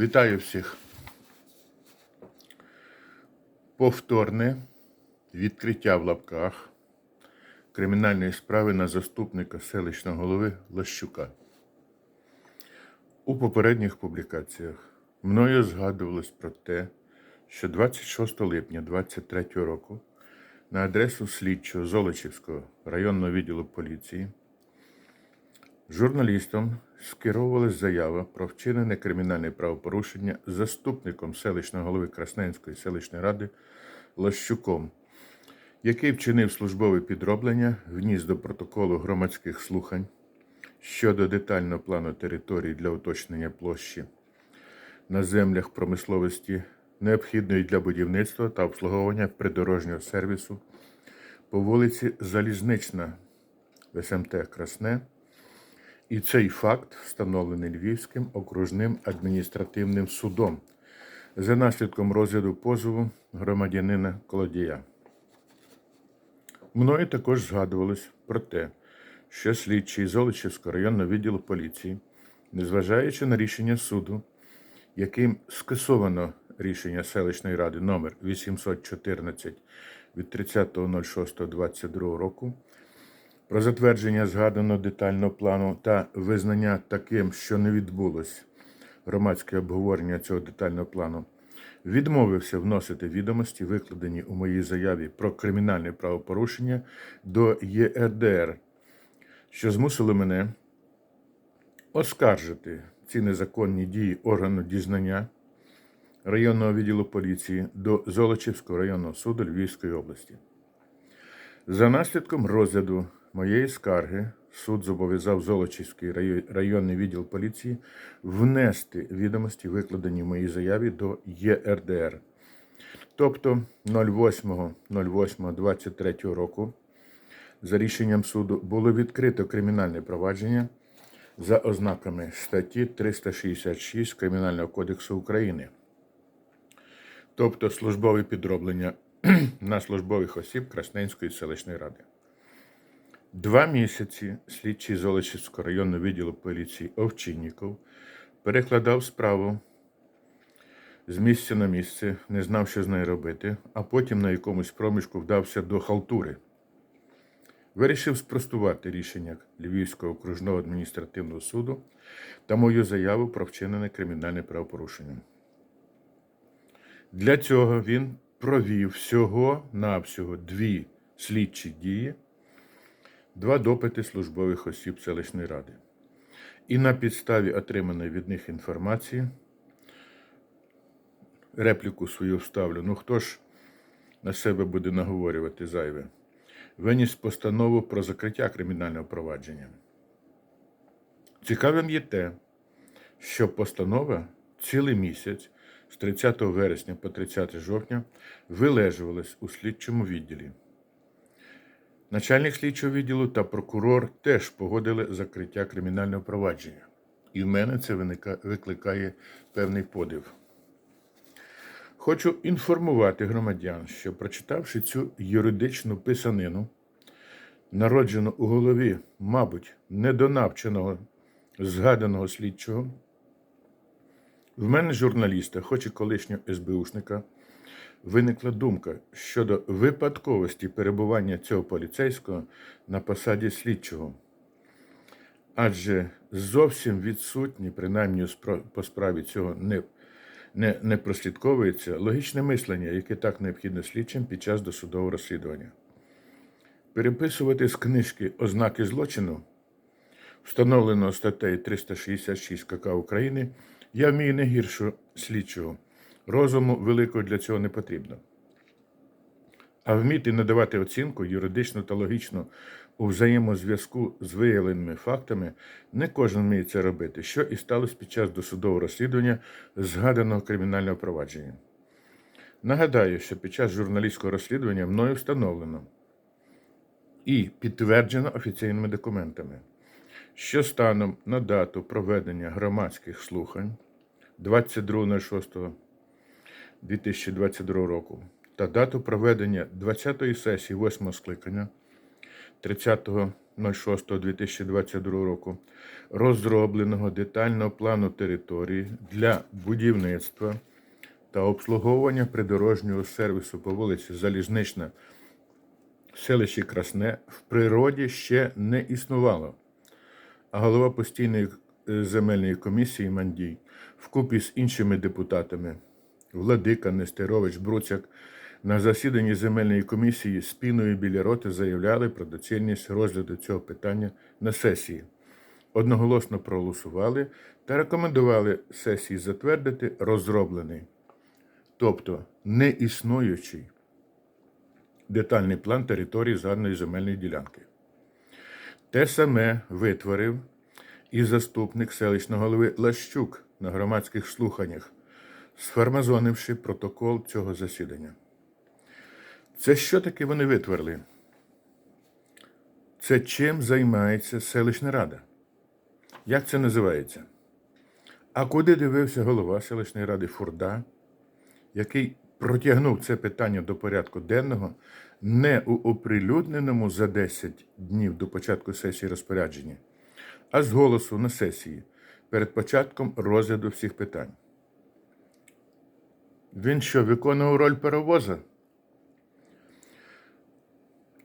Вітаю всіх. Повторне відкриття в лапках кримінальної справи на заступника селищного голови Лощука. У попередніх публікаціях мною згадувалось про те, що 26 липня 2023 року на адресу слідчого Золочівського районного відділу поліції Журналістам скеровувалась заява про вчинене кримінальне правопорушення заступником селищного голови Красненської селищної ради Лощуком, який вчинив службове підроблення, вніс до протоколу громадських слухань щодо детального плану території для уточнення площі на землях промисловості, необхідної для будівництва та обслуговування придорожнього сервісу по вулиці Залізнична СМТ Красне. І цей факт встановлений Львівським окружним адміністративним судом за наслідком розгляду позову громадянина Колодія. Мною також згадувалось про те, що слідчий Золочівського районного відділу поліції, незважаючи на рішення суду, яким скасовано рішення селищної ради номер 814 від 30.06.22 року, про затвердження згаданого детального плану та визнання таким, що не відбулось громадське обговорення цього детального плану, відмовився вносити відомості, викладені у моїй заяві про кримінальне правопорушення до ЄРДР, що змусило мене оскаржити ці незаконні дії органу дізнання районного відділу поліції до Золочівського районного суду Львівської області. За наслідком розгляду моєї скарги суд зобов'язав Золочівський районний відділ поліції внести відомості, викладені в моїй заяві до ЄРДР. Тобто 08.08.23 року за рішенням суду було відкрито кримінальне провадження за ознаками статті 366 Кримінального кодексу України, тобто службове підроблення на службових осіб Красненської селищної ради. Два місяці слідчий Золочівського районного відділу поліції Овчинніков перекладав справу з місця на місце, не знав, що з нею робити, а потім на якомусь проміжку вдався до халтури. Вирішив спростувати рішення Львівського окружного адміністративного суду та мою заяву про вчинене кримінальне правопорушення. Для цього він провів всього-навсього дві слідчі дії два допити службових осіб селищної ради. І на підставі отриманої від них інформації репліку свою вставлю. Ну хто ж на себе буде наговорювати зайве? Виніс постанову про закриття кримінального провадження. Цікавим є те, що постанова цілий місяць з 30 вересня по 30 жовтня вилежувалась у слідчому відділі. Начальник слідчого відділу та прокурор теж погодили закриття кримінального провадження. І в мене це викликає певний подив. Хочу інформувати громадян, що прочитавши цю юридичну писанину, народжену у голові, мабуть, недонавченого згаданого слідчого, в мене журналіста, хоч і колишнього СБУшника, виникла думка щодо випадковості перебування цього поліцейського на посаді слідчого. Адже зовсім відсутні, принаймні по справі цього не, не, не прослідковується логічне мислення, яке так необхідно слідчим під час досудового розслідування. Переписувати з книжки ознаки злочину, встановленого статтею 366 КК України, я вмію не гіршу слідчого. Розуму великого для цього не потрібно. А вміти надавати оцінку юридичну та логічну у взаємозв'язку з виявленими фактами не кожен вміє це робити, що і сталося під час досудового розслідування згаданого кримінального провадження. Нагадаю, що під час журналістського розслідування мною встановлено і підтверджено офіційними документами, що станом на дату проведення громадських слухань 22.06 2022 року та дату проведення 20-ї сесії 8 скликання 06.2022 року розробленого детального плану території для будівництва та обслуговування придорожнього сервісу по вулиці Залізнична в селищі Красне в природі ще не існувало. А голова постійної е, земельної комісії Мандій вкупі з іншими депутатами Владика, Нестерович, Бруцяк на засіданні земельної комісії спіною біля роти заявляли про доцільність розгляду цього питання на сесії. Одноголосно проголосували та рекомендували сесії затвердити розроблений, тобто неіснуючий детальний план території згаданої земельної ділянки. Те саме витворив і заступник селищного голови Лащук на громадських слуханнях, сформазонивши протокол цього засідання. Це що таке вони витворили? Це чим займається селищна рада? Як це називається? А куди дивився голова селищної ради Фурда, який протягнув це питання до порядку денного не у оприлюдненому за 10 днів до початку сесії розпорядженні, а з голосу на сесії перед початком розгляду всіх питань. Він що, виконував роль паровоза?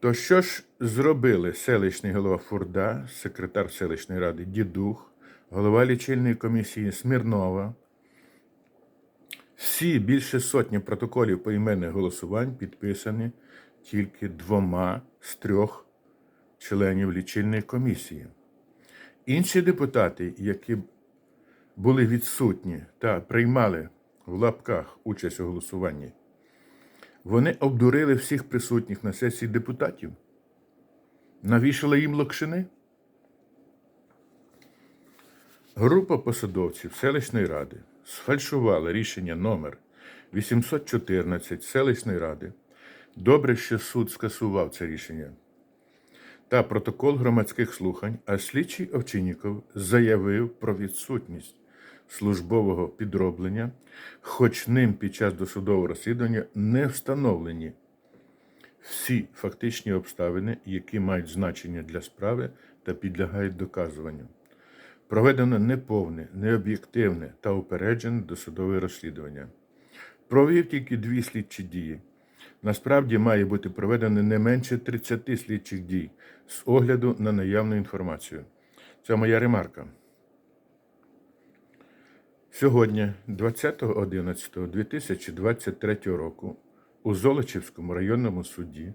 То що ж зробили селищний голова Фурда, секретар селищної ради Дідух, голова лічильної комісії Смірнова? Всі більше сотні протоколів поіменних голосувань підписані тільки двома з трьох членів лічильної комісії. Інші депутати, які були відсутні та приймали в лапках участь у голосуванні, вони обдурили всіх присутніх на сесії депутатів, навішали їм локшини. Група посадовців селищної ради сфальшувала рішення номер 814 селищної ради. Добре, що суд скасував це рішення. Та протокол громадських слухань, а слідчий Овчинніков заявив про відсутність службового підроблення, хоч ним під час досудового розслідування не встановлені всі фактичні обставини, які мають значення для справи та підлягають доказуванню. Проведено неповне, необ'єктивне та упереджене досудове розслідування. Провів тільки дві слідчі дії. Насправді має бути проведено не менше 30 слідчих дій з огляду на наявну інформацію. Це моя ремарка. Сьогодні, 20.11.2023 року, у Золочівському районному суді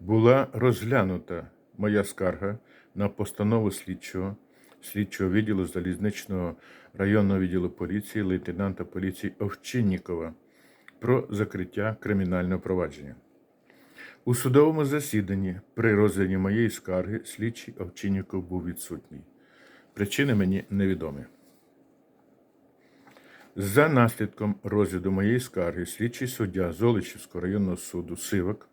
була розглянута моя скарга на постанову слідчого слідчого відділу залізничного районного відділу поліції лейтенанта поліції Овчиннікова про закриття кримінального провадження. У судовому засіданні при розгляді моєї скарги слідчий Овчинніков був відсутній. Причини мені невідомі. За наслідком розгляду моєї скарги слідчий суддя Золочівського районного суду Сивак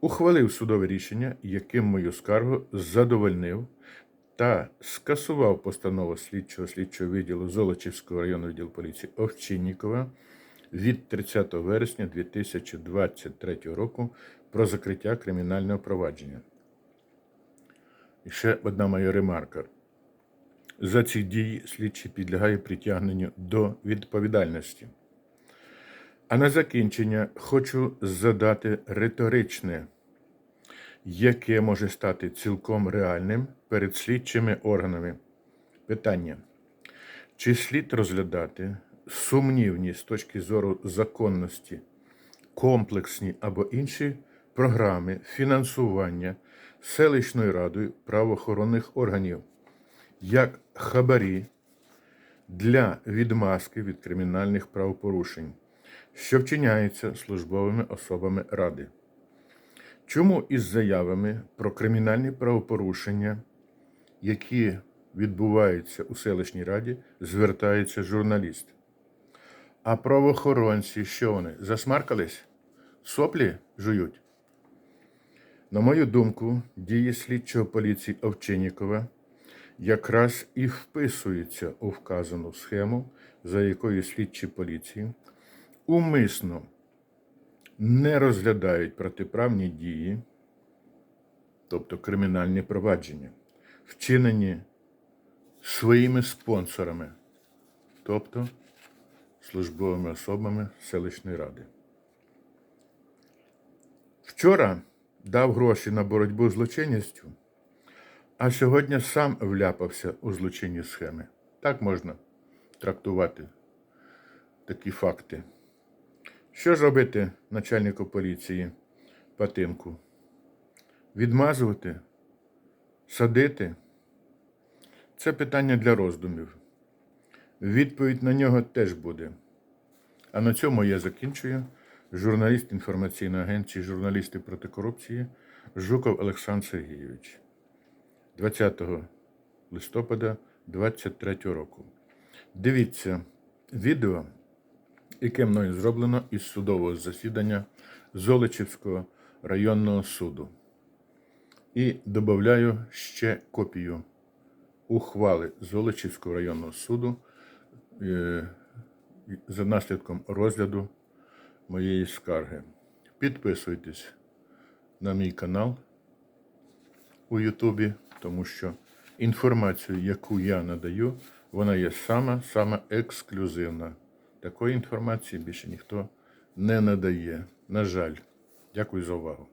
ухвалив судове рішення, яким мою скаргу задовольнив та скасував постанову слідчого слідчого відділу Золочівського районного відділу поліції Овчиннікова від 30 вересня 2023 року про закриття кримінального провадження. І ще одна моя ремарка. За ці дії слідчий підлягає притягненню до відповідальності. А на закінчення хочу задати риторичне, яке може стати цілком реальним перед слідчими органами. Питання: чи слід розглядати сумнівні з точки зору законності, комплексні або інші програми фінансування селищною радою правоохоронних органів? як хабарі для відмазки від кримінальних правопорушень, що вчиняються службовими особами Ради. Чому із заявами про кримінальні правопорушення, які відбуваються у селищній раді, звертається журналіст? А правоохоронці, що вони засмаркались? Соплі жують? На мою думку, дії слідчого поліції Овчиннікова якраз і вписується у вказану схему, за якою слідчі поліції умисно не розглядають протиправні дії тобто кримінальні провадження, вчинені своїми спонсорами, тобто службовими особами селищної ради. Вчора дав гроші на боротьбу з злочинністю, а сьогодні сам вляпався у злочинні схеми. Так можна трактувати такі факти. Що ж робити начальнику поліції Патинку? Відмазувати? Садити? Це питання для роздумів. Відповідь на нього теж буде. А на цьому я закінчую. Журналіст інформаційної агенції Журналісти проти корупції Жуков Олександр Сергійович. 20 листопада 2023 року. Дивіться відео, яке мною зроблено із судового засідання Золочівського районного суду. І додаю ще копію ухвали Золочівського районного суду е, за наслідком розгляду моєї скарги. Підписуйтесь на мій канал у Ютубі, тому що інформацію, яку я надаю, вона є сама сама ексклюзивна. Такої інформації більше ніхто не надає. На жаль, дякую за увагу.